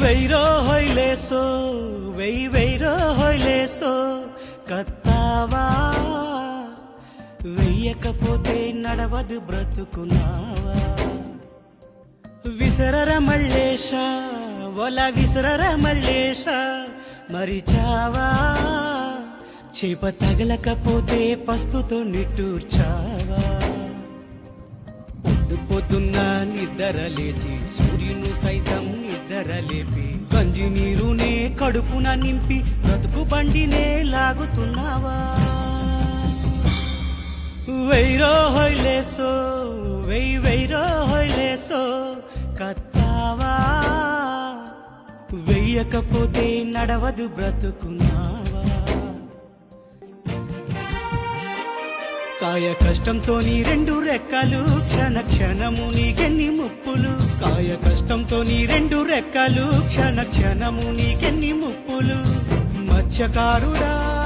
వెయ్రో హొయ్లేసో వెయ్యి వెయ్రో హొయ్లేసో కత్తావా వెయ్యకపోతే నడవదు బ్రతుకున్నావా విసరర మళ్ళేష ఒల విసరర మళ్ళేష మరిచావా చేప తగలకపోతే పస్తుతో నిట్టూర్చావా పొద్దు పొద్దున్న నిద్ర లేచి సూర్యును సైతం లేపి గంజి నీరునే కడుపున నింపి బ్రతుకు బండినే లాగుతున్నావా? వెయ్రో హొయ్లేసో వెయ్యి వెయ్రో హొయ్లేసో కత్తావా? వెయ్యకపోతే నడవదు బ్రతుకున్నావా? కాయ కష్టంతో నీ రెండు రెక్కలు క్షణ క్షణము నీకెన్ని ముప్పులు? భయ కష్టంతో నీ రెండు రెక్కలు క్షణ క్షణము నీకెన్ని ముప్పులు? మత్స్యకారుడా.